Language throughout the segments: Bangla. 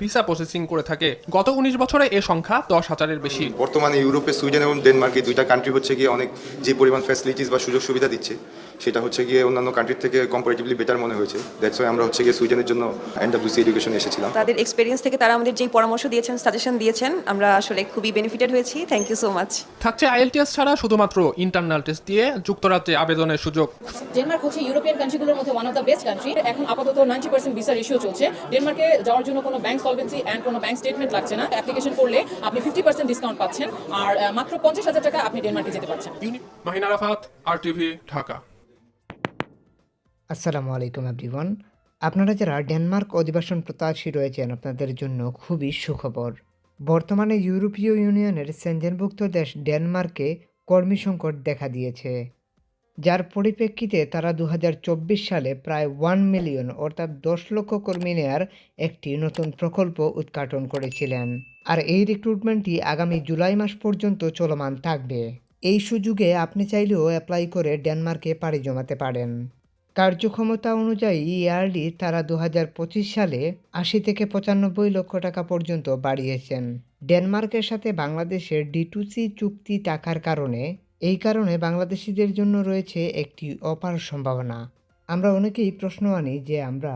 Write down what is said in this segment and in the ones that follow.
ভিসা প্রসেসিং করে থাকে। গত উনিশ বছরে এ সংখ্যা দশ হাজারের বেশি। বর্তমানে ইউরোপে সুইডেন এবং ডেনমার্ক এই দুইটা কান্ট্রি হচ্ছে গিয়ে অনেক যে পরিমাণ ফ্যাসিলিটিস বা সুযোগ সুবিধা দিচ্ছে সেটা হচ্ছে গিয়ে অন্যান্য কান্ট্রির থেকে কম্পারেটিভলি বেটার মনে হয়েছে। দ্যাটস ওয়াই আমরা হচ্ছে গিয়ে সুইডেনের জন্য এনডব্লিউসি এডুকেশন এসেছিলাম। তাদের এক্সপিরিয়েন্স থেকে তারা আমাদের যেই পরামর্শ দিয়েছেন সাজেশন দিয়েছেন আমরা আসলে খুবই বেনিফিটেড হয়েছি। থ্যাংক ইউ সো মাচ থাকছে আইএলটিএস ছাড়া শুধুমাত্র ইন্টারনাল টেস্ট দিয়ে যুক্তরাজ্যে আবেদনের সুযোগ। ডেনমার্ক হচ্ছে ইউরোপিয়ান কান্ট্রিগুলোর মধ্যে one of the best country এখন আপাতত নাইনটি পার্সেন্ট ভিসা রেশিও চলছে। ডেনমার্কে যাওয়ার জন্য কোনো ব্যাংক সলভেন্সি অ্যান্ড কোনো ব্যাংক স্টেটমেন্ট লাগছে না। অ্যাপ্লিকেশন করলে আপনি ফিফটি পার্সেন্ট ডিসকাউন্ট পাচ্ছেন। আর মাত্র পঞ্চাশ হাজার টাকা আপনি ডেনমার্কে যেতে পারছেন। Mahina Rafat R TV Dhaka. আসসালামু আলাইকুম এভরিওয়ান আপনারা যারা ডেনমার্ক অধিবাসন প্রত্যাশী রয়েছেন আপনাদের জন্য খুবই সুখবর। বর্তমানে ইউরোপীয় ইউনিয়নের সেঞ্জেনভুক্ত দেশ ডেনমার্কে কর্মী সংকট দেখা দিয়েছে। যার পরিপ্রেক্ষিতে তারা দু হাজার চব্বিশ সালে প্রায় ওয়ান মিলিয়ন, অর্থাৎ দশ লক্ষ কর্মী নেয়ার একটি নতুন প্রকল্প উদ্ঘাটন করেছিলেন। আর এই রিক্রুটমেন্টটি আগামী জুলাই মাস পর্যন্ত চলমান থাকবে। এই সুযোগে আপনি চাইলেও অ্যাপ্লাই করে ডেনমার্কে পাড়ি জমাতে পারেন। কার্যক্ষমতা অনুযায়ী ইয়ারলি তারা দু হাজার পঁচিশ সালে আশি থেকে পঁচানব্বই লক্ষ টাকা পর্যন্ত বাড়িয়েছেন। ডেনমার্কের সাথে বাংলাদেশের ডিটুসি চুক্তি থাকার কারণে এই কারণে বাংলাদেশিদের জন্য রয়েছে একটি অপার সম্ভাবনা। আমরা অনেকেই প্রশ্ন আনি যে আমরা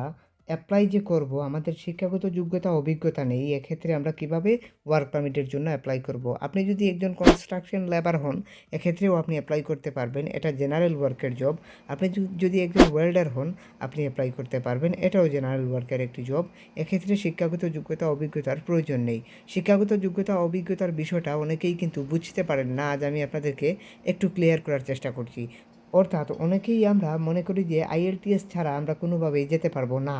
অ্যাপ্লাই যে করব, আমাদের শিক্ষাগত যোগ্যতা, অভিজ্ঞতা নেই, এক্ষেত্রে আমরা কীভাবে ওয়ার্ক পারমিটের জন্য অ্যাপ্লাই করব? আপনি যদি একজন কনস্ট্রাকশন লেবার হন, এক্ষেত্রেও আপনি অ্যাপ্লাই করতে পারবেন, এটা জেনারেল ওয়ার্কের জব আপনি যদি একজন ওয়েল্ডার হন, আপনি অ্যাপ্লাই করতে পারবেন, এটাও জেনারেল ওয়ার্কের একটি জব এক্ষেত্রে শিক্ষাগত যোগ্যতা, অভিজ্ঞতার প্রয়োজন নেই। শিক্ষাগত যোগ্যতা, অভিজ্ঞতার বিষয়টা অনেকেই কিন্তু বুঝতে পারেন না, আজ আমি আপনাদেরকে একটু ক্লিয়ার করার চেষ্টা করছি। অর্থাৎ অনেকেই আমরা মনে করি যে আইএলটিএস ছাড়া আমরা কোনোভাবেই যেতে পারব না।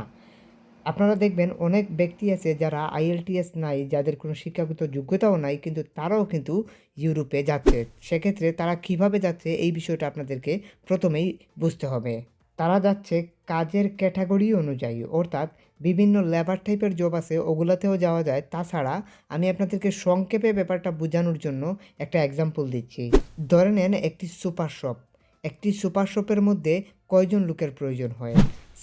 আপনারা দেখবেন অনেক ব্যক্তি আছে যারা আইএলটিএস নাই, যাদের কোনো শিক্ষাগত যোগ্যতাও নাই, কিন্তু তারাও কিন্তু ইউরোপে যাচ্ছে। সেক্ষেত্রে তারা কীভাবে যাচ্ছে এই বিষয়টা আপনাদেরকে প্রথমেই বুঝতে হবে। তারা যাচ্ছে কাজের ক্যাটাগরি অনুযায়ী, অর্থাৎ বিভিন্ন লেবার টাইপের জব আছে, ওগুলোতেও যাওয়া যায়। তাছাড়া আমি আপনাদেরকে সংক্ষেপে ব্যাপারটা বোঝানোর জন্য একটা এক্সাম্পল দিচ্ছি। ধরে নেন একটি সুপার শপ। একটি সুপার শপের মধ্যে কয়জন লোকের প্রয়োজন হয়?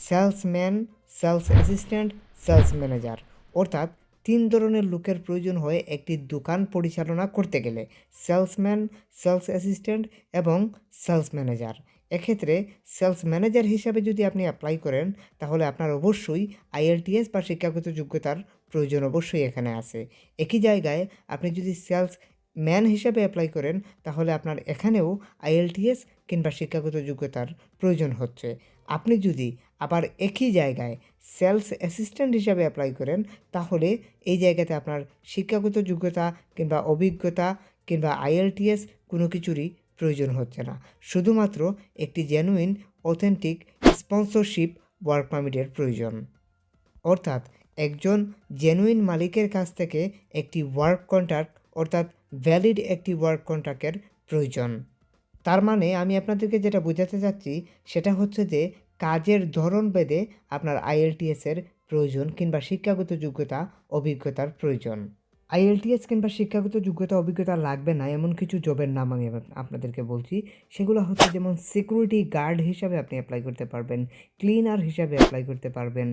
Salesman, sales assistant, sales manager. অর্থাৎ তিন ধরনের লোকের প্রয়োজন হয় একটি দোকান পরিচালনা করতে গেলে। সেলসম্যান, সেলস অ্যাসিস্ট্যান্ট এবং সেলস ম্যানেজার। এক্ষেত্রে সেলস ম্যানেজার হিসাবে যদি আপনি অ্যাপ্লাই করেন, তাহলে আপনার অবশ্যই আইএলটিএস বা শিক্ষাগত যোগ্যতার প্রয়োজন অবশ্যই এখানে আছে। একই জায়গায় আপনি যদি সেলস ম্যান হিসাবে অ্যাপ্লাই করেন, তাহলে আপনার এখানেও আইএলটিএস কিংবা শিক্ষাগত যোগ্যতার প্রয়োজন হচ্ছে। আপনি যদি আবার একই জায়গায় সেলস অ্যাসিস্ট্যান্ট হিসাবে অ্যাপ্লাই করেন, তাহলে এই জায়গাতে আপনার শিক্ষাগত যোগ্যতা কিংবা অভিজ্ঞতা কিংবা আইএলটিএস কোনো কিছুরই প্রয়োজন হচ্ছে না। শুধুমাত্র একটি জেনুইন অথেন্টিক স্পন্সরশিপ ওয়ার্ক পারমিটের প্রয়োজন। অর্থাৎ একজন জেনুইন মালিকের কাছ থেকে একটি ওয়ার্ক কন্ট্রাক্ট অর্থাৎ ভ্যালিড একটি ওয়ার্ক কন্ট্রাক্টের প্রয়োজন। তার মানে আমি আপনাদেরকে যেটা বোঝাতে চাচ্ছি, সেটা হচ্ছে যে কাজের ধরন ভেদে আপনার আইএলটিএসের প্রয়োজন কিংবা শিক্ষাগত যোগ্যতা, অভিজ্ঞতার প্রয়োজন। আইএলটিএস কিংবা শিক্ষাগত যোগ্যতা, অভিজ্ঞতা লাগবে না, এমন কিছু জবের নাম আমি আপনাদেরকে বলছি। সেগুলো হচ্ছে যেমন সিকিউরিটি গার্ড হিসাবে আপনি অ্যাপ্লাই করতে পারবেন ক্লিনার হিসাবে অ্যাপ্লাই করতে পারবেন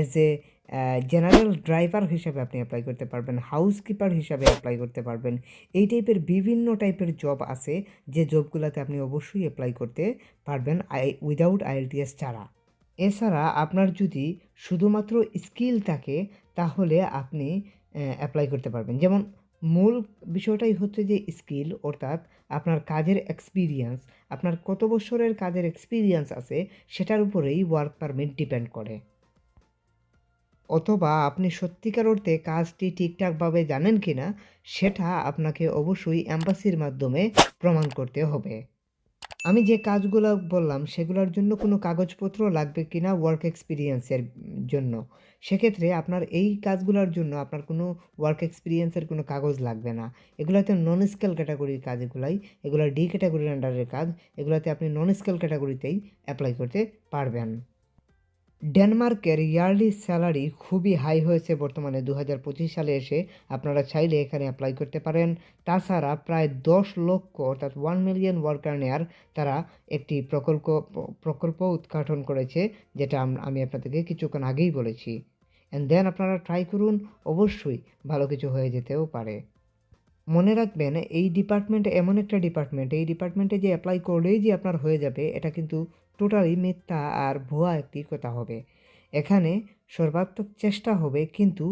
এজ এ জেনারেল ড্রাইভার হিসাবে আপনি অ্যাপ্লাই করতে পারবেন হাউসকিপার হিসাবে অ্যাপ্লাই করতে পারবেন। এই টাইপের বিভিন্ন টাইপের জব আছে যে জবগুলোতে আপনি অবশ্যই অ্যাপ্লাই করতে পারবেন আই উইদাউট আইএলটিএস ছাড়া। এছাড়া আপনার যদি শুধুমাত্র স্কিল থাকে, তাহলে আপনি অ্যাপ্লাই করতে পারবেন। যেমন মূল বিষয়টাই হচ্ছে যে স্কিল অর্থাৎ আপনার কাজের এক্সপিরিয়েন্স আপনার কত বছরের কাজের এক্সপিরিয়েন্স আছে, সেটার উপরেই ওয়ার্ক পারমিট ডিপেন্ড করে। অথবা আপনি সত্যিকার অর্থে কাজটি ঠিকঠাকভাবে জানেন কি না সেটা আপনাকে অবশ্যই অ্যাম্বাসির মাধ্যমে প্রমাণ করতে হবে। আমি যে কাজগুলো বললাম, সেগুলোর জন্য কোনো কাগজপত্র লাগবে কি না ওয়ার্ক এক্সপিরিয়েন্সের জন্য? সেক্ষেত্রে আপনার এই কাজগুলোর জন্য আপনার কোনো ওয়ার্ক এক্সপিরিয়েন্সের কোনো কাগজ লাগবে না। এগুলোতে নন স্কেল ক্যাটাগরির কাজ এগুলাই, এগুলো ডি ক্যাটাগরির আন্ডারের কাজ, এগুলোতে আপনি নন স্কেল ক্যাটাগরিতেই অ্যাপ্লাই করতে পারবেন। ডেনমার্কের ইয়ারলি স্যালারি খুবই হাই হয়েছে বর্তমানে দু হাজার পঁচিশ সালে এসে। আপনারা চাইলে এখানে অ্যাপ্লাই করতে পারেন। তাছাড়া প্রায় দশ লক্ষ অর্থাৎ ওয়ান মিলিয়ন ওয়ার্কার নেয়ার তারা একটি প্রকল্প প্রকল্প উদ্ঘাটন করেছে, যেটা আমি আপনাদেরকে কিছুক্ষণ আগেই বলেছি। অ্যান্ড দেন আপনারা ট্রাই করুন, অবশ্যই ভালো কিছু হয়ে যেতেও পারে। মনে রাখবেন, এই ডিপার্টমেন্ট এমন একটা ডিপার্টমেন্ট এই ডিপার্টমেন্টে যে অ্যাপ্লাই করলেই যে আপনার হয়ে যাবে, এটা কিন্তু টোটালি মিথ্যা আর ভুয়া একটি কথা হবে। এখানে সর্বাত্মক চেষ্টা হবে, কিন্তু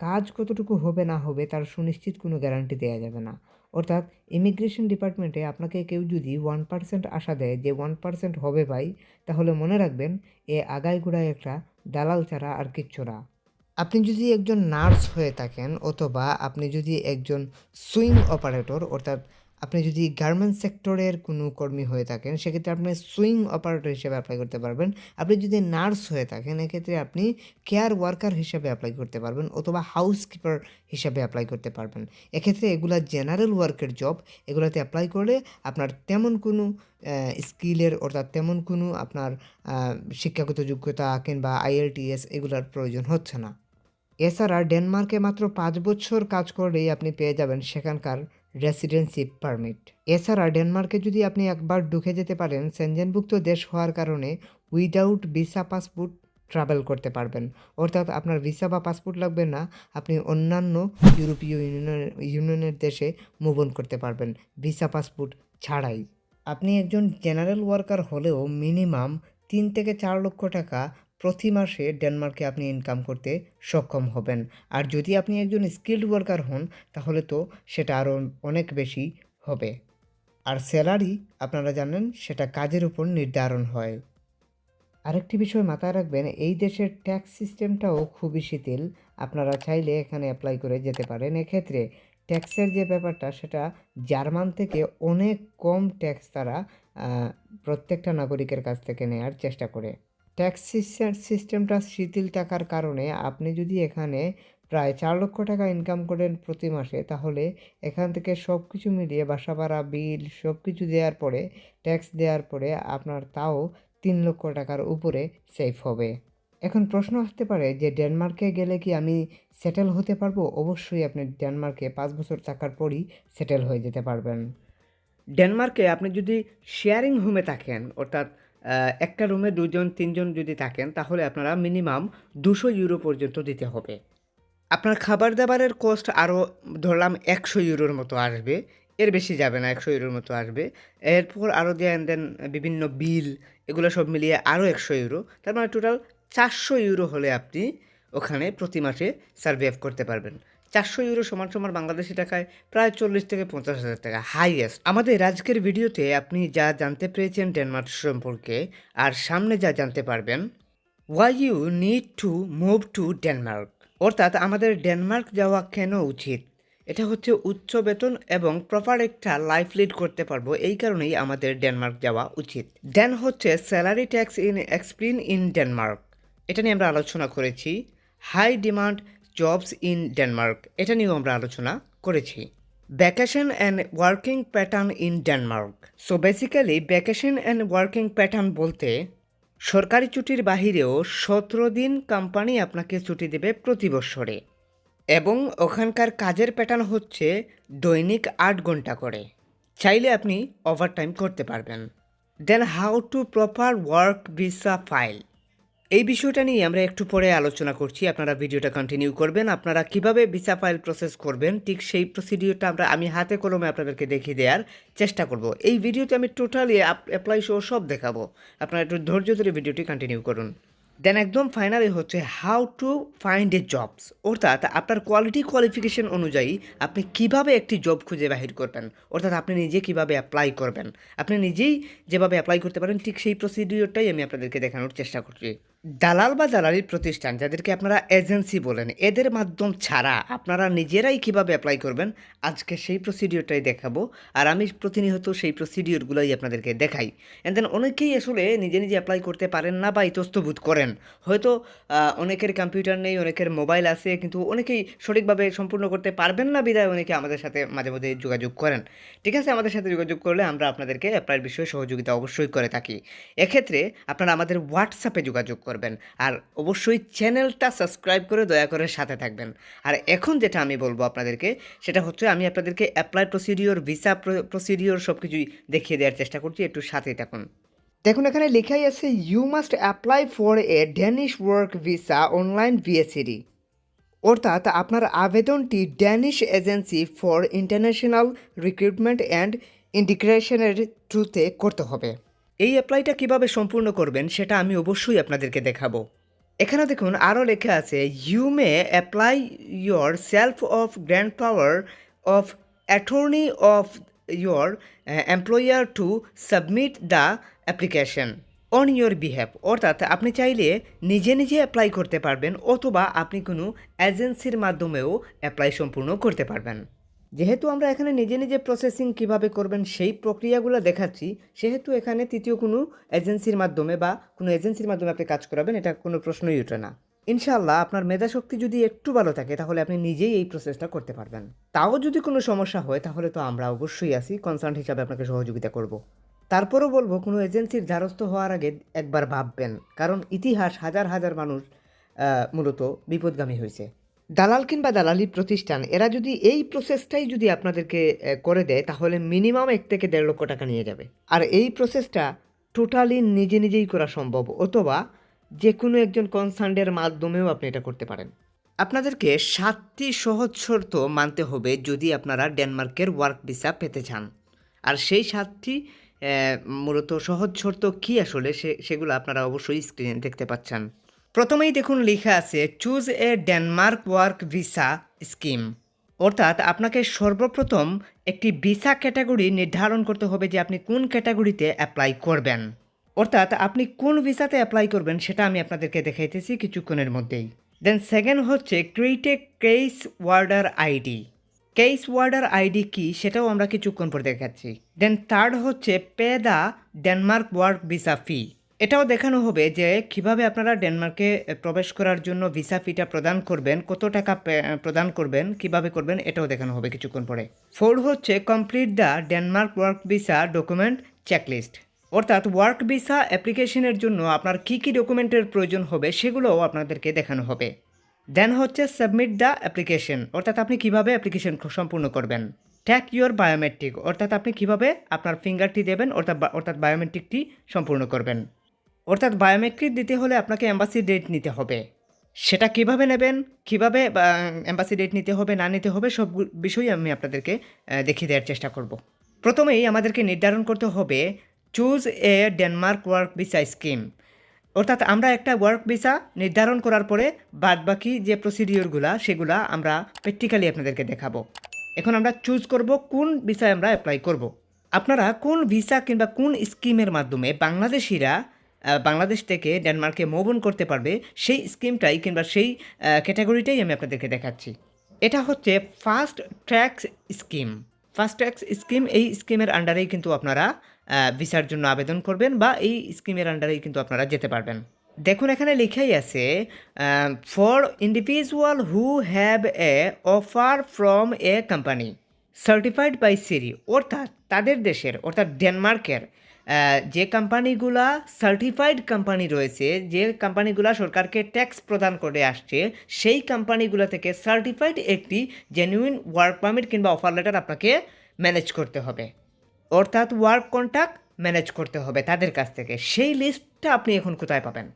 কাজ কতটুকু হবে না হবে তার সুনিশ্চিত কোনো গ্যারান্টি দেওয়া যাবে না। অর্থাৎ ইমিগ্রেশন ডিপার্টমেন্টে আপনাকে কেউ যদি ওয়ান পার্সেন্ট আশা দেয় যে ওয়ান পার্সেন্ট হবে ভাই, তাহলে মনে রাখবেন, এ আগায় গোড়ায় একটা দালাল ছাড়া আর কিচ্ছু না। আপনি যদি একজন নার্স হয়ে থাকেন অথবা আপনি যদি একজন সুইং অপারেটর, অর্থাৎ আপনি যদি গার্মেন্টস সেক্টরের কোনো কর্মী হয়ে থাকেন, সেক্ষেত্রে আপনি সুইং অপারেটর হিসেবে অ্যাপ্লাই করতে পারবেন। আপনি যদি নার্স হয়ে থাকেন, এক্ষেত্রে আপনি কেয়ার ওয়ার্কার হিসেবে অ্যাপ্লাই করতে পারবেন অথবা হাউসকিপার হিসাবে অ্যাপ্লাই করতে পারবেন। এক্ষেত্রে এগুলা জেনারেল ওয়ার্কের জব এগুলোতে অ্যাপ্লাই করলে আপনার তেমন কোনো স্কিলের অর্থাৎ তেমন কোনো আপনার শিক্ষাগত যোগ্যতা কিংবা আইএলটিএস এগুলোর প্রয়োজন হচ্ছে না। এছাড়া ডেনমার্কে মাত্র পাঁচ বছর কাজ করলেই আপনি পেয়ে যাবেন সেখানকার রেসিডেন্সি পারমিট এছাড়া ডেনমার্কে যদি আপনি একবার ঢুকে যেতে পারেন সেনজেনভুক্ত দেশ হওয়ার কারণে উইদাউট ভিসা পাসপোর্ট ট্রাভেল করতে পারবেন। অর্থাৎ আপনার ভিসা বা পাসপোর্ট লাগবে না, আপনি অন্যান্য ইউরোপীয় ইউনিয়নের ইউনিয়নের দেশে মুভ করতে পারবেন ভিসা পাসপোর্ট ছাড়াই। আপনি একজন জেনারেল ওয়ার্কার হলেও মিনিমাম তিন থেকে চার লক্ষ টাকা প্রতি মাসে ডেনমার্কে আপনি ইনকাম করতে সক্ষম হবেন। আর যদি আপনি একজন স্কিল্ড ওয়ার্কার হন, তাহলে তো সেটা আরও অনেক বেশি হবে। আর স্যালারি আপনারা জানেন, সেটা কাজের উপর নির্ধারণ হয়। আরেকটি বিষয় মাথায় রাখবেন, এই দেশের ট্যাক্স সিস্টেমটাও খুবই শিথিল। আপনারা চাইলে এখানে অ্যাপ্লাই করে যেতে পারেন। এক্ষেত্রে ট্যাক্সের যে ব্যাপারটা, সেটা জার্মান থেকে অনেক কম ট্যাক্স তারা প্রত্যেকটা নাগরিকের কাছ থেকে নেওয়ার চেষ্টা করে। ট্যাক্স সিস্টেমটা শিথিল থাকার কারণে আপনি যদি এখানে প্রায় চার লক্ষ টাকা ইনকাম করেন প্রতি মাসে, তাহলে এখান থেকে সব কিছু মিলিয়ে বাসা ভাড়া, বিল সব কিছু দেওয়ার পরে, ট্যাক্স দেওয়ার পরে আপনার তাও তিন লক্ষ টাকার উপরে সেফ হবে। এখন প্রশ্ন আসতে পারে যে ডেনমার্কে গেলে কি আমি সেটেল হতে পারব? অবশ্যই আপনি ডেনমার্কে পাঁচ বছর থাকার পরই সেটেল হয়ে যেতে পারবেন। ডেনমার্কে আপনি যদি শেয়ারিং হোমে থাকেন, অর্থাৎ একটা রুমে দুজন তিনজন যদি থাকেন, তাহলে আপনারা মিনিমাম দুশো ইউরো পর্যন্ত দিতে হবে। আপনার খাবার দাবারের কস্ট আরও ধরলাম একশো ইউরোর মতো আসবে। এর বেশি যাবে না, একশো ইউরোর মতো আসবে। এরপর আরও দেন দেন বিভিন্ন বিল এগুলো সব মিলিয়ে আরও একশো ইউরো তার মানে টোটাল চারশো ইউরো হলে আপনি ওখানে প্রতি মাসে সার্ভাইভ করতে পারবেন। চারশো ইউরো সমান সমান বাংলাদেশি টাকায় প্রায় চল্লিশ থেকে পঞ্চাশ হাজার টাকা। হাইয়েস্ট আমাদের আজকের ভিডিওতে আপনি যা জানতে পেরেছেন ডেনমার্ক সম্পর্কে, আর সামনে যা জানতে পারবেন why you need to move to Denmark অর্থাৎ আমাদের ডেনমার্ক যাওয়া কেন উচিত? এটা হচ্ছে উচ্চ বেতন এবং প্রপার একটা লাইফ লিড করতে পারব, এই কারণেই আমাদের ডেনমার্ক যাওয়া উচিত। দেন হচ্ছে salary tax in explain in Denmark এটা নিয়ে আমরা আলোচনা করেছি। High demand jobs in Denmark এটা নিয়েও আমরা আলোচনা করেছি। Vacation and working pattern in Denmark so basically vacation and working pattern বলতে সরকারি ছুটির বাহিরেও সতেরো দিন কোম্পানি আপনাকে ছুটি দেবে প্রতি বছরে এবং ওখানকার কাজের প্যাটার্ন হচ্ছে দৈনিক আট ঘণ্টা করে। চাইলে আপনি ওভারটাইম করতে পারবেন। Then how to proper work visa file এই বিষয়টা নিয়ে আমরা একটু পরে আলোচনা করছি। আপনারা ভিডিওটা কন্টিনিউ করবেন। আপনারা কীভাবে ভিসা ফাইল প্রসেস করবেন, ঠিক সেই প্রসিডিওরটা আমরা আমি হাতে কলমে আপনাদেরকে দেখিয়ে দেওয়ার চেষ্টা করব। এই ভিডিওতে আমি টোটালি অ্যাপ্লাই সহ সব দেখাবো। আপনারা একটু ধৈর্য ধরে ভিডিওটি কন্টিনিউ করুন। দেন একদম ফাইনালি হচ্ছে how to find a jobs অর্থাৎ আপনার কোয়ালিটি কোয়ালিফিকেশন অনুযায়ী আপনি কীভাবে একটি জব খুঁজে বাহির করবেন। অর্থাৎ আপনি নিজে কীভাবে অ্যাপ্লাই করবেন। আপনি নিজেই যেভাবে অ্যাপ্লাই করতে পারেন, ঠিক সেই প্রসিডিওরটাই আমি আপনাদেরকে দেখানোর চেষ্টা করছি। দালাল বা দালালির প্রতিষ্ঠান, যাদেরকে আপনারা এজেন্সি বলেন, এদের মাধ্যম ছাড়া আপনারা নিজেরাই কীভাবে অ্যাপ্লাই করবেন? আজকে সেই প্রসিডিওরটাই দেখাবো আর আমি প্রতিনিয়ত সেই প্রসিডিওরগুলোই আপনাদেরকে দেখাই। অ্যান্ড দেন অনেকেই আসলে নিজে নিজে অ্যাপ্লাই করতে পারেন না বা ইতস্তবোধ করেন। হয়তো অনেকের কম্পিউটার নেই, অনেকের মোবাইল আছে, কিন্তু অনেকেই সঠিকভাবে সম্পূর্ণ করতে পারবেন না বিদায় অনেকে আমাদের সাথে মাঝে মধ্যে যোগাযোগ করেন। ঠিক আছে? আমাদের সাথে যোগাযোগ করলে আমরা আপনাদেরকে অ্যাপ্লাইয়ের বিষয়ে সহযোগিতা অবশ্যই করে থাকি। এক্ষেত্রে আপনারা আমাদের হোয়াটসঅ্যাপে যোগাযোগ করবেন। আর অবশ্যই চ্যানেলটা সাবস্ক্রাইব করে দয়া করে সাথে থাকবেন। আর এখন যেটা আমি বলব আপনাদেরকে, সেটা হচ্ছে আমি আপনাদেরকে অ্যাপ্লাই প্রসিডিওর ভিসা প্রসিডিওর সব কিছুই দেখিয়ে দেওয়ার চেষ্টা করছি, একটু সাথেই থাকুন। দেখুন, এখানে লেখাই আছে you must apply for a Danish work visa online VACD অর্থাৎ আপনার আবেদনটি Danish agency for international recruitment and ইন্টিগ্রেশনের থ্রুতে করতে হবে। এই অ্যাপ্লাইটা কীভাবে সম্পূর্ণ করবেন সেটা আমি অবশ্যই আপনাদেরকে দেখাবো। এখানে দেখুন আরও লেখা আছে you may apply yourself of grand power of attorney of your employer to submit the application on your behalf অর্থাৎ আপনি চাইলে নিজে নিজে অ্যাপ্লাই করতে পারবেন অথবা আপনি কোনো এজেন্সির মাধ্যমেও অ্যাপ্লাই সম্পূর্ণ করতে পারবেন। যেহেতু আমরা এখানে নিজে নিজে প্রসেসিং কীভাবে করবেন সেই প্রক্রিয়াগুলো দেখাচ্ছি, সেহেতু এখানে তৃতীয় কোনো এজেন্সির মাধ্যমে বা কোনো এজেন্সির মাধ্যমে আপনি কাজ করাবেন, এটা কোনো প্রশ্নই ওঠে না। ইনশাআল্লাহ আপনার মেধাশক্তি যদি একটু ভালো থাকে, তাহলে আপনি নিজেই এই প্রসেসটা করতে পারবেন। তাও যদি কোনো সমস্যা হয়, তাহলে তো আমরা অবশ্যই আছি কনসার্ন হিসাবে আপনাকে সহযোগিতা করব। তারপরও বলব, কোনো এজেন্সির দ্বারস্থ হওয়ার আগে একবার ভাববেন, কারণ ইতিহাস হাজার হাজার মানুষ মূলত বিপদগামী হয়েছে। দালাল কিংবা দালালি প্রতিষ্ঠান, এরা যদি এই প্রসেসটাই যদি আপনাদেরকে করে দেয়, তাহলে মিনিমাম এক থেকে দেড় লক্ষ টাকা নিয়ে যাবে। আর এই প্রসেসটা টোটালি নিজে নিজেই করা সম্ভব, অথবা যে কোনো একজন কনসার্নের মাধ্যমেও আপনি এটা করতে পারেন। আপনাদেরকে সাতটি সহজ শর্ত মানতে হবে যদি আপনারা ডেনমার্কের ওয়ার্ক ভিসা পেতে চান। আর সেই সাতটি মূলত সহজ শর্ত কী আসলে, সে, সেগুলো আপনারা অবশ্যই স্ক্রিনে দেখতে পাচ্ছেন। প্রথমেই দেখুন লেখা আছে choose a Denmark work visa scheme অর্থাৎ আপনাকে সর্বপ্রথম একটি ভিসা ক্যাটাগরি নির্ধারণ করতে হবে যে আপনি কোন ক্যাটাগরিতে অ্যাপ্লাই করবেন। অর্থাৎ আপনি কোন ভিসাতে অ্যাপ্লাই করবেন সেটা আমি আপনাদেরকে দেখাইতেছি কিছুক্ষণের মধ্যেই। দেন সেকেন্ড হচ্ছে create a case order ID case order ID কি সেটাও আমরা কিছুক্ষণ পর দেখাচ্ছি। দেন থার্ড হচ্ছে pay the Denmark work visa fee এটাও দেখানো হবে যে কীভাবে আপনারা ডেনমার্কে প্রবেশ করার জন্য ভিসা ফিটা প্রদান করবেন, কত টাকা প্রদান করবেন, কীভাবে করবেন, এটাও দেখানো হবে কিছুক্ষণ পরে। ফোর হচ্ছে complete the Denmark work visa document checklist. অর্থাৎ ওয়ার্ক ভিসা অ্যাপ্লিকেশনের জন্য আপনার কী কী ডকুমেন্টের প্রয়োজন হবে সেগুলোও আপনাদেরকে দেখানো হবে। দেন হচ্ছে সাবমিট দ্য অ্যাপ্লিকেশন, অর্থাৎ আপনি কীভাবে অ্যাপ্লিকেশন সম্পূর্ণ করবেন। ট্যাক ইউর বায়োমেট্রিক, অর্থাৎ আপনি কীভাবে আপনার ফিঙ্গারটি দেবেন, অর্থাৎ অর্থাৎ বায়োমেট্রিকটি সম্পূর্ণ করবেন। অর্থাৎ বায়োমেট্রিক দিতে হলে আপনাকে অ্যাম্বাসি ডেট নিতে হবে। সেটা কীভাবে নেবেন, কীভাবে অ্যাম্বাসি ডেট নিতে হবে, না নিতে হবে, সব বিষয়ই আমি আপনাদেরকে দেখিয়ে দেওয়ার চেষ্টা করব। প্রথমেই আমাদেরকে নির্ধারণ করতে হবে choose a Denmark work visa scheme অর্থাৎ আমরা একটা ওয়ার্ক ভিসা নির্ধারণ করার পরে বাদবাকি যে প্রসিডিওরগুলা সেগুলা আমরা প্র্যাকটিক্যালি আপনাদেরকে দেখাবো। এখন আমরা চুজ করব কোন ভিসায় আমরা অ্যাপ্লাই করব। আপনারা কোন ভিসা কিংবা কোন স্কিমের মাধ্যমে বাংলাদেশিরা বাংলাদেশ থেকে ডেনমার্কে মুভ করতে পারবে, সেই স্কিমটাই কিংবা সেই ক্যাটাগরিটাই আমি আপনাদেরকে দেখাচ্ছি। এটা হচ্ছে first tracks scheme first tracks scheme এই স্কিমের আন্ডারেই কিন্তু আপনারা ভিসার জন্য আবেদন করবেন বা এই স্কিমের আন্ডারেই কিন্তু আপনারা যেতে পারবেন। দেখুন, এখানে লেখাই আছে for individual who have a offer from a company certified by SIRI অর্থাৎ তাদের দেশের, অর্থাৎ ডেনমার্কের যে কোম্পানিগুলা সার্টিফাইড কোম্পানি রয়েছে, যে কোম্পানিগুলা সরকারকে ট্যাক্স প্রদান করে আসছে, সেই কোম্পানিগুলো থেকে সার্টিফাইড একটি জেনুইন ওয়ার্ক পারমিট কিংবা অফার লেটার আপনাকে ম্যানেজ করতে হবে। অর্থাৎ ওয়ার্ক কন্ট্যাক্ট ম্যানেজ করতে হবে তাদের কাছ থেকে। সেই লিস্টটা আপনি এখন কোথায় পাবেন?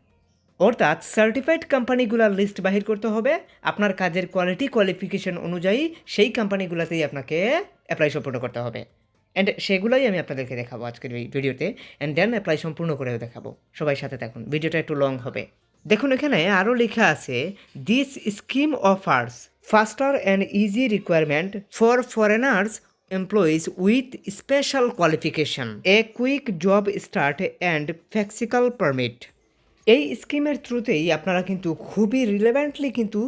অর্থাৎ সার্টিফাইড কোম্পানিগুলোর লিস্ট বাহির করতে হবে। আপনার কাজের কোয়ালিটি কোয়ালিফিকেশন অনুযায়ী সেই কোম্পানিগুলোতেই আপনাকে অ্যাপ্লাই সম্পূর্ণ করতে হবে। অ্যান্ড সেগুলোই আমি আপনাদেরকে দেখাবো আজকের এই ভিডিওতে। অ্যান্ড দেন অ্যাপ্লাই সম্পূর্ণ করেও দেখাবো। সবাই সাথে থাকুন। ভিডিওটা একটু লং হবে। দেখুন এখানে আরও লেখা আছে this scheme offers faster and easy requirement for foreigners employees with special qualification, a quick job start and flexible permit. এই স্কিমের থ্রুতেই আপনারা কিন্তু খুবই রিলেভেন্টলি কিন্তু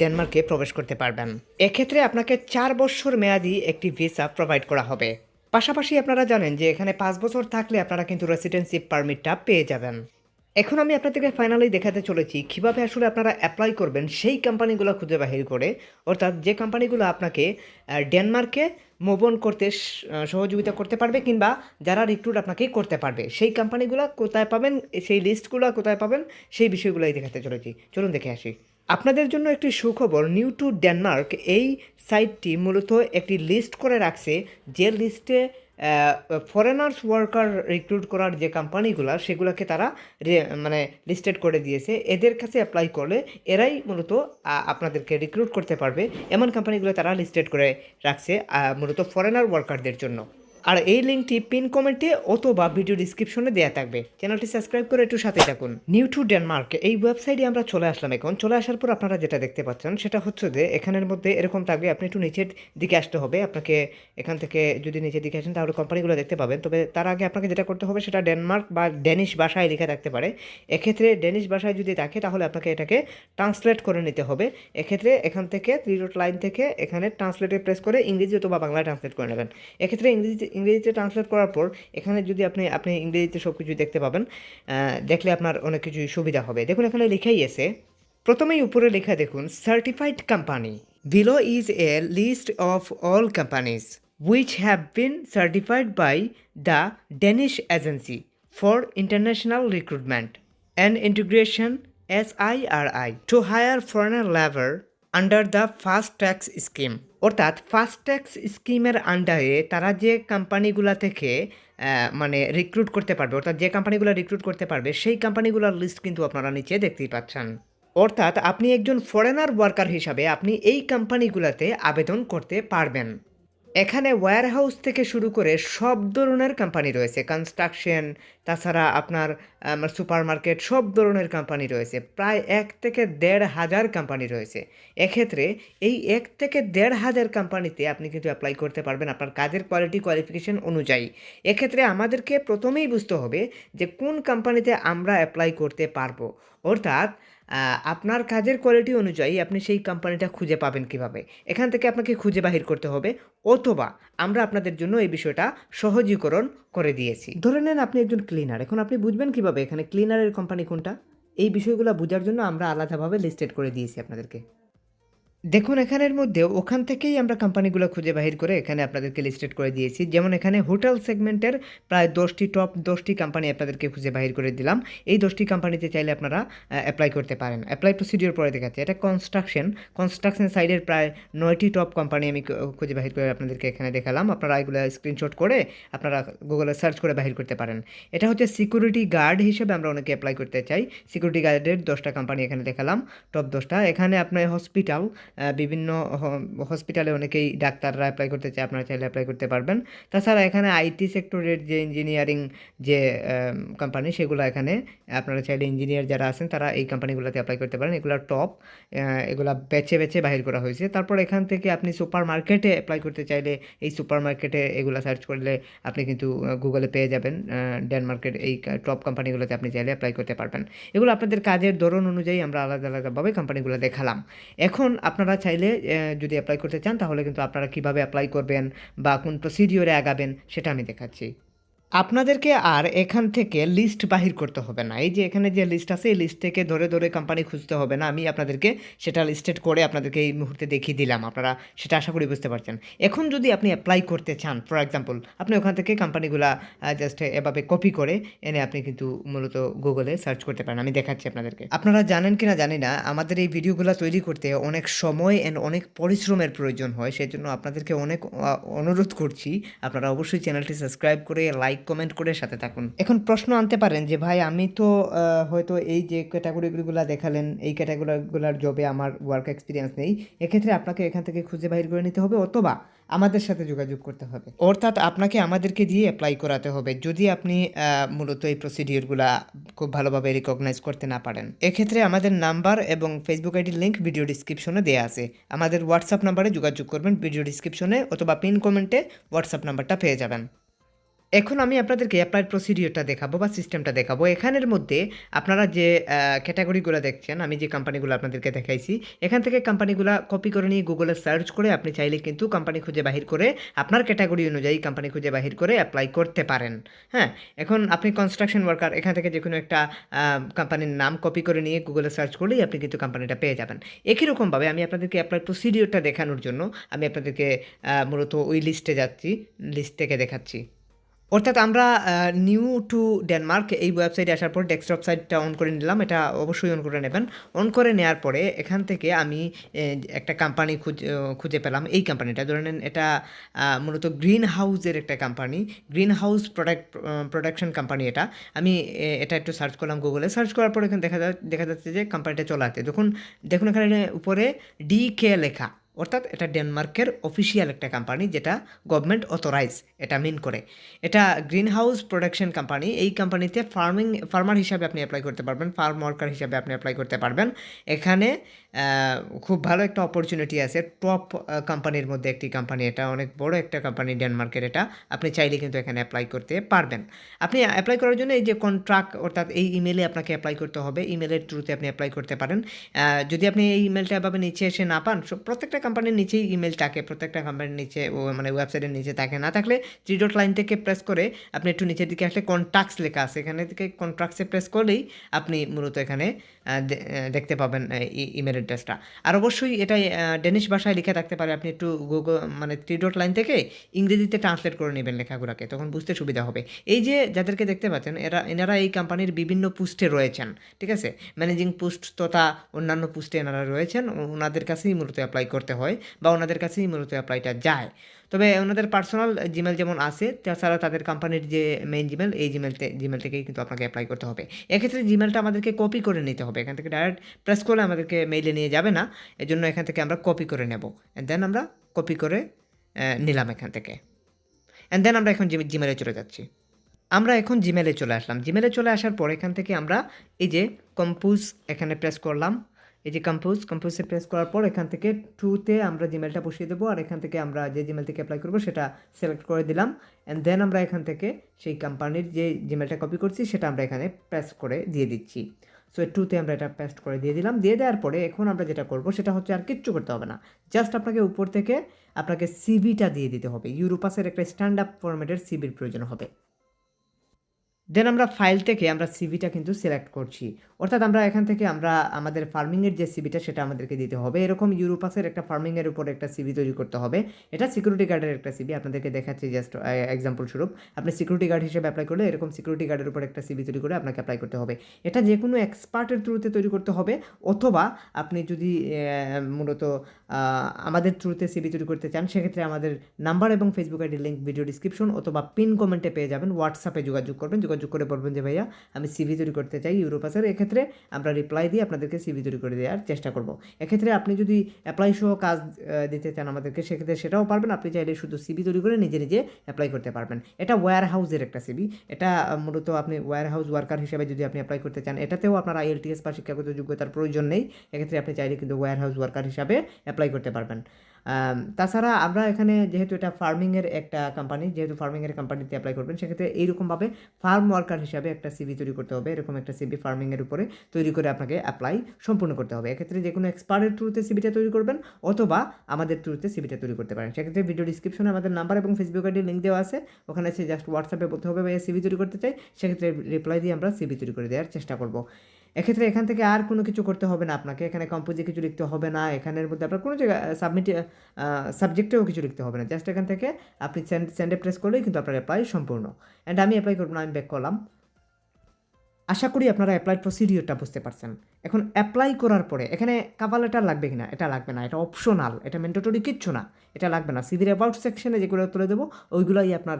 ডেনমার্কে প্রবেশ করতে পারবেন। এক্ষেত্রে আপনাকে চার বছর মেয়াদি একটি ভিসা প্রোভাইড করা হবে। পাশাপাশি আপনারা জানেন যে এখানে পাঁচ বছর থাকলে আপনারা কিন্তু রেসিডেন্সি পারমিটটা পেয়ে যাবেন। এখন আমি আপনাদেরকে ফাইনালি দেখাতে চলেছি কীভাবে আসলে আপনারা অ্যাপ্লাই করবেন সেই কোম্পানিগুলো খুঁজে বাহির করে। অর্থাৎ যে কোম্পানিগুলো আপনাকে ডেনমার্কে মোবন করতে সহযোগিতা করতে পারবে কিংবা যারা রিক্রুট আপনাকে করতে পারবে, সেই কোম্পানিগুলো কোথায় পাবেন, সেই লিস্টগুলো কোথায় পাবেন, সেই বিষয়গুলোই দেখাতে চলেছি। চলুন দেখে আসি। আপনাদের জন্য একটি সুখবর, নিউ টু ডেনমার্ক এই সাইটটি মূলত একটি লিস্ট করে রাখছে যে লিস্টে ফরেনার্স ওয়ার্কার রিক্রুট করার যে কোম্পানিগুলো সেগুলোকে তারা মানে লিস্টেড করে দিয়েছে। এদের কাছে অ্যাপ্লাই করলে এরাই মূলত আপনাদেরকে রিক্রুট করতে পারবে। এমন কোম্পানিগুলো তারা লিস্টেড করে রাখছে মূলত ফরেনার ওয়ার্কারদের জন্য। আর এই লিঙ্কটি পিন কমেন্টে অথবা ভিডিও ডিসক্রিপশনে দেওয়া থাকবে। চ্যানেলটি সাবস্ক্রাইব করে একটু সাথে থাকুন। নিউ টু ডেনমার্ক এই ওয়েবসাইটে আমরা চলে আসলাম এখন। চলে আসার পর আপনারা যেটা দেখতে পাচ্ছেন, সেটা হচ্ছে যে এখানের মধ্যে এরকম থাকবে, আপনি একটু নিচের দিকে আসতে হবে। আপনাকে এখান থেকে যদি নিচের দিকে আসেন, তাহলে কোম্পানিগুলো দেখতে পাবেন। তবে তার আগে আপনাকে যেটা করতে হবে, সেটা ডেনমার্ক বা ডেনিশ ভাষায় লেখা থাকতে পারে। এক্ষেত্রে ডেনিশ ভাষায় যদি থাকে, তাহলে আপনাকে এটাকে ট্রান্সলেট করে নিতে হবে। এক্ষেত্রে এখান থেকে থ্রি ডট লাইন থেকে এখানে ট্রান্সলেটে প্রেস করে ইংরেজি অথবা বাংলায় ট্রান্সলেট করে নেবেন। এক্ষেত্রে ইংরেজিতে ইংরেজিতে ট্রান্সলেট করার পর, এখানে যদি আপনি আপনি ইংরেজিতে সব কিছু দেখতে পাবেন দেখলে আপনার অনেক কিছুই সুবিধা হবে। দেখুন, এখানে লেখাই আছে, প্রথমেই উপরে লেখা দেখুন certified company below is a list of all companies which have been certified by the Danish agency for international recruitment and integration S I R I to hire foreigner labour under the fast tax scheme অর্থাৎ ফাস্ট ট্যাক্স স্কিমের আন্ডারে তারা যে কোম্পানিগুলা থেকে মানে রিক্রুট করতে পারবে, অর্থাৎ যে কোম্পানিগুলো রিক্রুট করতে পারবে, সেই কোম্পানিগুলোর লিস্ট কিন্তু আপনারা নিচে দেখতেই পাচ্ছেন। অর্থাৎ আপনি একজন ফরেনার ওয়ার্কার হিসাবে আপনি এই কোম্পানিগুলোতে আবেদন করতে পারবেন। এখানে ওয়্যার হাউস থেকে শুরু করে সব ধরনের কোম্পানি রয়েছে কনস্ট্রাকশন তাছাড়া আপনার সুপার মার্কেট সব ধরনের কোম্পানি রয়েছে। প্রায় এক থেকে দেড় হাজার কোম্পানি রয়েছে। এক্ষেত্রে এই এক থেকে দেড় হাজার কোম্পানিতে আপনি কিন্তু অ্যাপ্লাই করতে পারবেন আপনার কাজের কোয়ালিটি কোয়ালিফিকেশন অনুযায়ী। এক্ষেত্রে আমাদেরকে প্রথমেই বুঝতে হবে যে কোন কোম্পানিতে আমরা অ্যাপ্লাই করতে পারব। অর্থাৎ আপনার কাজের কোয়ালিটি অনুযায়ী আপনি সেই কোম্পানিটা খুঁজে পাবেন কীভাবে? এখান থেকে আপনাকে খুঁজে বাহির করতে হবে। অথবা আমরা আপনাদের জন্য এই বিষয়টা সহজীকরণ করে দিয়েছি। ধরে নেন আপনি একজন ক্লিনার এখন আপনি বুঝবেন কীভাবে এখানে ক্লিনারের কোম্পানি কোনটা? এই বিষয়গুলো বোঝার জন্য আমরা আলাদাভাবে লিস্টেড করে দিয়েছি আপনাদেরকে। দেখুন, এখানের মধ্যে ওখান থেকেই আমরা কোম্পানিগুলো খুঁজে বাহির করে এখানে আপনাদেরকে লিস্টেড করে দিয়েছি। যেমন এখানে হোটেল সেগমেন্টের প্রায় দশটি টপ দশটি কোম্পানি আপনাদেরকে খুঁজে বাহির করে দিলাম। এই দশটি কোম্পানিতে চাইলে আপনারা অ্যাপ্লাই করতে পারেন। অ্যাপ্লাই প্রসিডিওর পরে দেখাচ্ছে। এটা কনস্ট্রাকশন কনস্ট্রাকশন সাইডের প্রায় নয়টি টপ কোম্পানি আমি খুঁজে বাহির করে আপনাদেরকে এখানে দেখালাম। আপনারা এগুলো স্ক্রিনশট করে আপনারা গুগলে সার্চ করে বাহির করতে পারেন। এটা হচ্ছে সিকিউরিটি গার্ড হিসেবে আমরা অনেকে অ্যাপ্লাই করতে চাই। সিকিউরিটি গার্ডের দশটা কোম্পানি এখানে দেখালাম। টপ দশটা। এখানে আপনার হসপিটাল বিভিন্ন হসপিটালে অনেকেই ডাক্তাররা অ্যাপ্লাই করতে চায়, আপনারা চাইলে অ্যাপ্লাই করতে পারবেন। তাছাড়া এখানে আইটি সেক্টরের যে ইঞ্জিনিয়ারিং যে কোম্পানি সেগুলো এখানে আপনারা চাইলে ইঞ্জিনিয়ার যারা আছেন, তারা এই কোম্পানিগুলোতে অ্যাপ্লাই করতে পারেন। এগুলো টপ এগুলা বেছে বেছে বাহির করা হয়েছে। তারপর এখান থেকে আপনি সুপার মার্কেটে অ্যাপ্লাই করতে চাইলে এই সুপার মার্কেটে এগুলো সার্চ করলে আপনি কিন্তু গুগলে পেয়ে যাবেন। ডেনমার্কের এই টপ কোম্পানিগুলোতে আপনি চাইলে অ্যাপ্লাই করতে পারবেন। এগুলো আপনাদের কাজের ধরন অনুযায়ী আমরা আলাদা আলাদাভাবে কোম্পানিগুলো দেখালাম। এখন আপনারা চাইলে যদি অ্যাপ্লাই করতে চান, তাহলে কিন্তু আপনারা কীভাবে অ্যাপ্লাই করবেন বা কোন প্রসিডিওরে আগাবেন, সেটা আমি দেখাচ্ছি। আপনাদেরকে আর এখান থেকে লিস্ট বাহির করতে হবে না। এই যে এখানে যে লিস্ট আছে, এই লিস্ট থেকে ধরে ধরে কোম্পানি খুঁজতে হবে না। আমি আপনাদেরকে সেটা লিস্টেড করে আপনাদেরকে এই মুহূর্তে দেখিয়ে দিলাম। আপনারা সেটা আশা করি বুঝতে পারছেন। এখন যদি আপনি অ্যাপ্লাই করতে চান ফর এক্সাম্পল আপনি ওখান থেকে কোম্পানিগুলা জাস্ট এভাবে কপি করে এনে আপনি কিন্তু মূলত গুগলে সার্চ করতে পারেন। আমি দেখাচ্ছি আপনাদেরকে। আপনারা জানেন কি না জানি না, আমাদের এই ভিডিওগুলো তৈরি করতে অনেক সময় অ্যান্ড অনেক পরিশ্রমের প্রয়োজন হয়। সেই জন্য আপনাদেরকে অনেক অনুরোধ করছি। আপনারা অবশ্যই চ্যানেলটি সাবস্ক্রাইব করে লাইক কমেন্ট করে সাথে থাকুন। এখন প্রশ্ন আনতে পারেন যে, ভাই, আমি তো হয়তো এই যে ক্যাটাগরিগুলো দেখালেন, এই ক্যাটাগরিগুলোর জবে আমার ওয়ার্ক এক্সপিরিয়েন্স নেই, এক্ষেত্রে আপনাকে এখান থেকে খুঁজে বাহির করে নিতে হবে অথবা আমাদের সাথে যোগাযোগ করতে হবে। অর্থাৎ আপনাকে আমাদেরকে দিয়ে অ্যাপ্লাই করাতে হবে যদি আপনি মূলত এই প্রসিডিওরগুলা খুব ভালোভাবে রিকগনাইজ করতে না পারেন। এক্ষেত্রে আমাদের নাম্বার এবং ফেসবুক আইডির লিঙ্ক ভিডিও ডিসক্রিপশনে দেওয়া আছে। আমাদের হোয়াটসঅ্যাপ নাম্বারে যোগাযোগ করবেন ভিডিও ডিসক্রিপশনে অথবা পিন কমেন্টে হোয়াটসঅ্যাপ নাম্বারটা পেয়ে যাবেন। এখন আমি আপনাদেরকে অ্যাপ্লাই প্রসিডিওরটা দেখাবো বা সিস্টেমটা দেখাবো। এখানের মধ্যে আপনারা যে ক্যাটাগরিগুলো দেখছেন, আমি যে কোম্পানিগুলো আপনাদেরকে দেখাইছি, এখান থেকে কোম্পানিগুলো কপি করে নিয়ে গুগলে সার্চ করে আপনি চাইলে কিন্তু কোম্পানি খুঁজে বাহির করে আপনার ক্যাটাগরি অনুযায়ী কোম্পানি খুঁজে বাহির করে অ্যাপ্লাই করতে পারেন। হ্যাঁ এখন আপনি কনস্ট্রাকশন ওয়ার্কার এখান থেকে যে কোনো একটা কোম্পানির নাম কপি করে নিয়ে গুগলে সার্চ করলেই আপনি কিন্তু কোম্পানিটা পেয়ে যাবেন। একই রকমভাবে আমি আপনাদেরকে অ্যাপ্লাই প্রসিডিওরটা দেখানোর জন্য আমি আপনাদেরকে মূলত ওই লিস্টে যাচ্ছি লিস্ট থেকে দেখাচ্ছি। অর্থাৎ আমরা নিউ টু ডেনমার্ক এই ওয়েবসাইটে আসার পর ডেস্কটপ সাইটটা অন করে নিলাম। এটা অবশ্যই অন করে নেবেন। অন করে নেওয়ার পরে এখান থেকে আমি একটা কোম্পানি খুঁজে পেলাম। এই কোম্পানিটা ধরে নেন, এটা মূলত গ্রিন হাউসের একটা company greenhouse product production company এটা। আমি এটা একটু সার্চ করলাম গুগলে সার্চ করার পর এখানে দেখা দেখা যাচ্ছে যে কোম্পানিটা চলে আসছে। যখন, দেখুন এখানে উপরে ডি কে লেখা। অর্থাৎ এটা ডেনমার্কের অফিসিয়াল একটা কোম্পানি যেটা গভর্নমেন্ট অথরাইজ এটা মিন করে। এটা গ্রিন হাউস প্রোডাকশন কোম্পানি এই কোম্পানিতে ফার্মিং ফার্মার হিসাবে আপনি অ্যাপ্লাই করতে পারবেন ফার্ম ওয়ার্কার হিসাবে আপনি অ্যাপ্লাই করতে পারবেন। এখানে খুব ভালো একটা অপরচুনিটি আছে। টপ কোম্পানির মধ্যে একটি কোম্পানি এটা অনেক বড় একটা কোম্পানি ডেনমার্কের এটা। আপনি চাইলে কিন্তু এখানে অ্যাপ্লাই করতে পারবেন। আপনি অ্যাপ্লাই করার জন্য এই যে কন্ট্রাক্ট অর্থাৎ এই ইমেলে আপনাকে অ্যাপ্লাই করতে হবে। ইমেলের থ্রুতে আপনি অ্যাপ্লাই করতে পারেন। যদি আপনি এই ইমেলটা এভাবে নিচে এসে না পান প্রত্যেকটা কোম্পানির নিচেই ইমেল থাকে। প্রত্যেকটা কোম্পানির নিচে ও মানে ওয়েবসাইটের নিচে থাকে। না থাকলে থ্রি ডট লাইন থেকে প্রেস করে আপনি একটু নিচের দিকে আসলে কন্ট্রাক্টস লেখা আছে। এখানে থেকে কন্ট্রাক্টসে প্রেস করলেই আপনি মূলত এখানে দেখতে পাবেন ইমেল অ্যাড্রেসটা আর অবশ্যই এটা ডেনিশ ভাষায় লিখে থাকতে পারে। আপনি একটু গুগল মানে থ্রি ডট লাইন থেকে ইংরেজিতে ট্রান্সলেট করে নেবেন লেখাগুলোকে, তখন বুঝতে সুবিধা হবে। এই যে যাদেরকে দেখতে পাচ্ছেন, এরা, এনারা এই কোম্পানির বিভিন্ন পোস্টে রয়েছেন, ঠিক আছে? ম্যানেজিং পোস্ট তথা অন্যান্য পোস্টে এনারা রয়েছেন ওনাদের কাছেই মূলত অ্যাপ্লাই করতে হয় বা ওনাদের কাছেই মূলত অ্যাপ্লাইটা যায়। তবে ওনাদের পার্সোনাল জিমেল যেমন আছে, তাছাড়া তাদের কোম্পানির যে মেইন জিমেল এই জিমেলতে জিমেল থেকেই কিন্তু আপনাকে অ্যাপ্লাই করতে হবে। এক্ষেত্রে জিমেলটা আমাদেরকে কপি করে নিতে হবে। এখান থেকে ডাইরেক্ট প্রেস করলে আমাদেরকে মেইলে নিয়ে যাবে না। এই জন্য এখান থেকে আমরা কপি করে নেব। অ্যান্ড দেন আমরা কপি করে নিলাম এখান থেকে। অ্যান্ড দেন আমরা এখন জিমেলে চলে যাচ্ছি। আমরা এখন জিমেলে চলে আসলাম। জিমেলে চলে আসার পর এখান থেকে আমরা এই যে কম্পোজ এখানে প্রেস করলাম। এই যে কম্পোজ কম্পোজে প্রেস করার পর এখান থেকে টুতে আমরা জিমেলটা বসিয়ে দেবো আর এখান থেকে আমরা যে জিমেল থেকে অ্যাপ্লাই করব সেটা সিলেক্ট করে দিলাম অ্যান্ড দেন আমরা এখান থেকে সেই কোম্পানির যে জিমেলটা কপি করছি সেটা আমরা এখানে প্রেস করে দিয়ে দিচ্ছি। সো টুতে আমরা এটা পেস্ট করে দিয়ে দিলাম। দিয়ে দেওয়ার পরে এখন আমরা যেটা করব সেটা হচ্ছে আর কিচ্ছু করতে হবে না। জাস্ট আপনাকে উপর থেকে আপনাকে সিভিটা দিয়ে দিতে হবে। ইউরোপাসের একটা স্ট্যান্ড আপ ফরম্যাটের সিভির প্রয়োজন হবে। দেন আমরা ফাইল থেকে আমরা সিভিটা কিন্তু সিলেক্ট করছি। অর্থাৎ আমরা এখান থেকে আমরা আমাদের ফার্মিংয়ের যে সিভিটা সেটা আমাদেরকে দিতে হবে। এরকম ইউরোপাসের একটা ফার্মিংয়ের উপর একটা সিভি তৈরি করতে হবে। এটা সিকিউরিটি গার্ডের একটা সিভি আপনাদেরকে দেখাচ্ছি জাস্ট এক্সাম্পল স্বরূপ। আপনি সিকিউরিটি গার্ড হিসেবে অ্যাপ্লাই করলে এরকম সিকিউরিটি গার্ডের উপর একটা সিভি তৈরি করে আপনাকে অ্যাপ্লাই করতে হবে। এটা যে কোনো এক্সপার্টের থ্রুতে তৈরি করতে হবে, অথবা আপনি যদি মূলত আমাদের থ্রুতে সিভি তৈরি করতে চান, সেক্ষেত্রে আমাদের নাম্বার এবং Facebook ID link video description অথবা পিন কমেন্টে পেয়ে যাবেন। হোয়াটসঅ্যাপে যোগাযোগ করবেন। যোগাযোগ করে বলবেন যে, ভাইয়া, আমি সিভি তৈরি করতে চাই ইউরোপাসের এক্ষেত্রে আমরা রিপ্লাই দিয়ে আপনাদেরকে সিভি তৈরি করে দেওয়ার চেষ্টা করব। এক্ষেত্রে আপনি যদি অ্যাপ্লাই সহ কাজ দিতে চান আমাদেরকে, সেক্ষেত্রে সেটাও পারবেন। আপনি চাইলে শুধু সিভি তৈরি করে নিজে নিজে অ্যাপ্লাই করতে পারবেন। এটা ওয়্যার হাউসের একটা সিভি এটা মূলত আপনি ওয়্যার হাউস ওয়ার্কার হিসেবে যদি আপনি অ্যাপ্লাই করতে চান, এটাতেও আপনার আইএলটিএস বা শিক্ষাগত যোগ্যতার প্রয়োজন নেই। এক্ষেত্রে আপনি চাইলে কিন্তু ওয়্যার হাউস ওয়ার্কার হিসাবে অ্যাপ্লাই করতে পারবেন। তাছাড়া আমরা এখানে যেহেতু এটা ফার্মিংয়ের একটা কোম্পানি যেহেতু ফার্মিংয়ের কোম্পানিতে অ্যাপ্লাই করবেন, সেক্ষেত্রে এইরকমভাবে ফার্ম ওয়ার্কার হিসাবে একটা সিভি তৈরি করতে হবে, এরকম একটা সিভি ফার্মিংয়ের উপরে তৈরি করে আপনাকে অ্যাপ্লাই সম্পূর্ণ করতে হবে। এক্ষেত্রে যে কোনো এক্সপার্টের থ্রুতে সিভিটা তৈরি করবেন, অথবা আমাদের থ্রুতে সিভিটা তৈরি করতে পারেন। সেক্ষেত্রে ভিডিও ডিসক্রিপশনে আমাদের নাম্বার এবং ফেসবুক আইডি লিঙ্ক দেওয়া আছে, ওখানে সে জাস্ট হোয়াটসঅ্যাপে বলতে হবে, ভাইয়া সিভি তৈরি করতে চাই, সেক্ষেত্রে রিপ্লাই দিয়ে আমরা সিভি তৈরি করে দেওয়ার চেষ্টা করব। এক্ষেত্রে এখান থেকে আর কোনো কিছু করতে হবে না আপনাকে। এখানে কম্পোজে কিছু লিখতে হবে না। এখানের মধ্যে আপনার কোনো জায়গায় সাবমিট সাবজেক্টেও কিছু লিখতে হবে না। জাস্ট এখান থেকে আপনি সেন্ড সেন্ডে প্রেস করলেই কিন্তু আপনার অ্যাপ্লাই সম্পূর্ণ। অ্যান্ড আমি অ্যাপ্লাই করব না, আমি ব্যাক করলাম। আশা করি আপনারা অ্যাপ্লাই প্রসিডিওরটা বুঝতে পারছেন। এখন অ্যাপ্লাই করার পরে, এখানে কাভার লেটার লাগবে কিনা? এটা লাগবে না, এটা অপশনাল এটা ম্যান্ডেটরি কিচ্ছু না, এটা লাগবে না। সিভির অ্যাবাউট সেকশনে যেগুলো তুলে দেবো, ওইগুলোই আপনার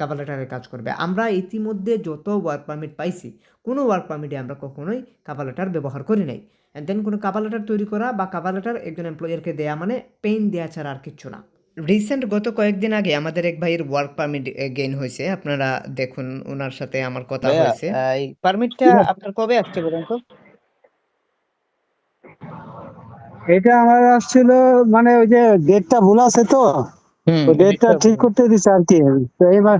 কাভার লেটারের কাজ করবে। আমরা ইতিমধ্যে যত ওয়ার্ক পারমিট পাইছি, কোনো ওয়ার্ক পারমিটে আমরা কখনোই কাভার লেটার ব্যবহার করি নাই। দেন কোনো কাভার লেটার তৈরি করা বা কাভার লেটার একজন এমপ্লয়ারকে দেয়া মানে পেইন দেওয়া ছাড়া আর কিচ্ছু না। রিসেন্ট গত কয়েকদিন আগে আমাদের এক ভাইয়ের ওয়ার্ক পারমিট গেইন হয়েছে। আপনারা দেখুন ওনার সাথে আমার কথা হয়েছে। এই পারমিটটা আপনার কবে আসছে বলুন তো? এটা আমার আসছিল মানে ওই যে ডেটটা ভুল আছে তো? হুম ওই ডেটটা ঠিক করতে দিছে আর কি। তো এবার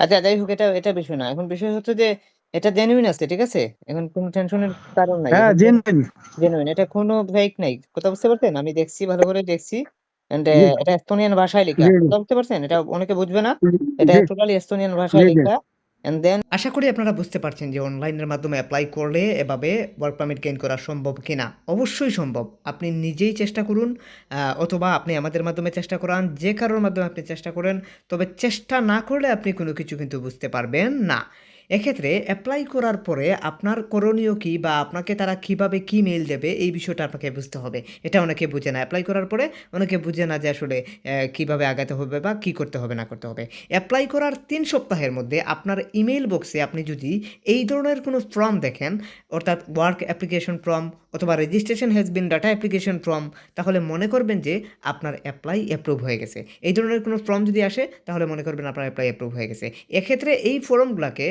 আচ্ছা যাই হোক এটা এটা বিষয় না। এখন বিষয় হচ্ছে যে এটা জেনুইন আছে ঠিক আছে? এখন কোনো টেনশনের কারণ নাই। হ্যাঁ জেনুইন জেনুইন এটা কোনো ফেক নাই। কথা বুঝতে পারছেন? আমি দেখছি ভালো করে দেখছি। এন্ড এটা এস্তোনিয়ান ভাষায় লেখা। কথা বুঝতে পারছেন? এটা অনেকে বুঝবে না। এটা টোটালি এস্তোনিয়ান ভাষায়। লেখা। অ্যান্ড দেন আশা করি আপনারা বুঝতে পারছেন যে অনলাইনের মাধ্যমে অ্যাপ্লাই করলে এভাবে ওয়ার্ক পারমিট গেইন করা সম্ভব কিনা। অবশ্যই সম্ভব। আপনি নিজেই চেষ্টা করুন আহ, অথবা আপনি আমাদের মাধ্যমে চেষ্টা করান যে কারোর মাধ্যমে আপনি চেষ্টা করেন তবে চেষ্টা না করলে আপনি কোনো কিছু কিন্তু বুঝতে পারবেন না। এক্ষেত্রে অ্যাপ্লাই করার পরে আপনার করণীয় কী বা আপনাকে তারা কীভাবে কি মেইল দেবে এই বিষয়টা আপনাকে বুঝতে হবে। এটা অনেকে বুঝে না। অ্যাপ্লাই করার পরে অনেকে বুঝে না যে আসলে কীভাবে আগাতে হবে বা কি করতে হবে, না করতে হবে। অ্যাপ্লাই করার তিন সপ্তাহের মধ্যে আপনার ইমেল বক্সে আপনি যদি এই ধরনের কোনো ফর্ম দেখেন, অর্থাৎ ওয়ার্ক অ্যাপ্লিকেশন ফর্ম অথবা registration has been data application form তাহলে মনে করবেন যে আপনার অ্যাপ্লাই অ্যাপ্রুভ হয়ে গেছে। এই ধরনের কোনো ফর্ম যদি আসে, তাহলে মনে করবেন আপনার অ্যাপ্লাই অ্যাপ্রুভ হয়ে গেছে। এক্ষেত্রে এই ফর্মগুলোকে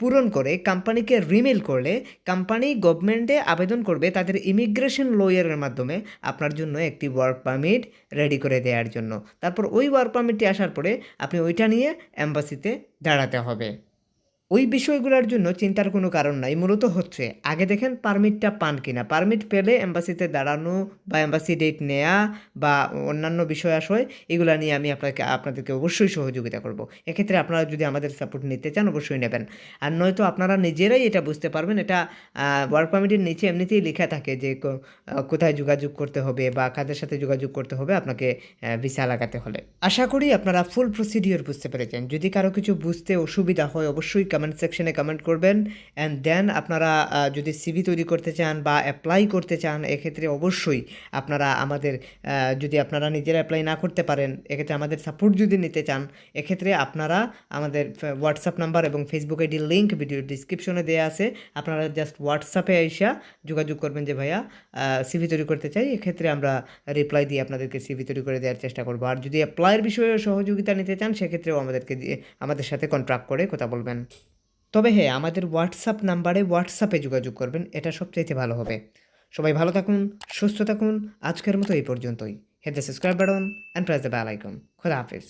পূরণ করে কোম্পানিকে রিমেল করলে কোম্পানি গভর্নমেন্টে আবেদন করবে তাদের ইমিগ্রেশন লয়ারের মাধ্যমে আপনার জন্য একটি ওয়ার্ক পারমিট রেডি করে দেওয়ার জন্য। তারপর ওই ওয়ার্ক পারমিটটি আসার পরে আপনি ওইটা নিয়ে অ্যাম্বাসিতে দাঁড়াতে হবে। ওই বিষয়গুলোর জন্য চিন্তার কোনো কারণ নাই। মূলত হচ্ছে, আগে দেখেন পারমিটটা পান কিনা। পারমিট পেলে এম্বাসিতে দাঁড়ানো বা এম্বাসি ডেট নেওয়া বা অন্যান্য বিষয় আশয় এগুলো নিয়ে আমি আপনাকে, আপনাদেরকে অবশ্যই সহযোগিতা করব। এক্ষেত্রে আপনারা যদি আমাদের সাপোর্ট নিতে চান, অবশ্যই নেবেন। আর নয়তো আপনারা নিজেরাই এটা বুঝতে পারবেন, এটা ওয়ার্ক পারমিটের নিচে এমনিতেই লেখা থাকে যে কোথায় যোগাযোগ করতে হবে বা কাদের সাথে যোগাযোগ করতে হবে আপনাকে ভিসা লাগাতে হলে। আশা করি আপনারা ফুল প্রসিডিওর বুঝতে পেরেছেন। যদি কারও কিছু বুঝতে অসুবিধা হয়, অবশ্যই কমেন্ট সেকশনে কমেন্ট করবেন। অ্যান্ড দেন আপনারা যদি সিভি তৈরি করতে চান বা অ্যাপ্লাই করতে চান, এক্ষেত্রে অবশ্যই আপনারা আমাদের যদি আপনারা নিজেরা অ্যাপ্লাই না করতে পারেন, এক্ষেত্রে আমাদের সাপোর্ট যদি নিতে চান, এক্ষেত্রে আপনারা আমাদের হোয়াটসঅ্যাপ নাম্বার এবং ফেসবুক আইডির লিঙ্ক ভিডিও ডিসক্রিপশনে দেওয়া আছে। আপনারা জাস্ট হোয়াটসঅ্যাপে আইসা যোগাযোগ করবেন যে, ভাইয়া সিভি তৈরি করতে চাই। এক্ষেত্রে আমরা রিপ্লাই দিয়ে আপনাদেরকে সিভি তৈরি করে দেওয়ার চেষ্টা করব। আর যদি অ্যাপ্লাইয়ের বিষয়ে সহযোগিতা নিতে চান, সেক্ষেত্রেও আমাদেরকে দিয়ে, আমাদের সাথে কন্ট্রাক্ট করে কথা বলবেন। তবে হ্যাঁ আমাদের হোয়াটসঅ্যাপ নাম্বারে হোয়াটসঅ্যাপে যোগাযোগ করবেন, এটা সবচাইতে ভালো হবে। সবাই ভালো থাকুন, সুস্থ থাকুন, আজকের মতো এই পর্যন্তই। Hit the subscribe button and press the bell icon খোদা হাফিজ।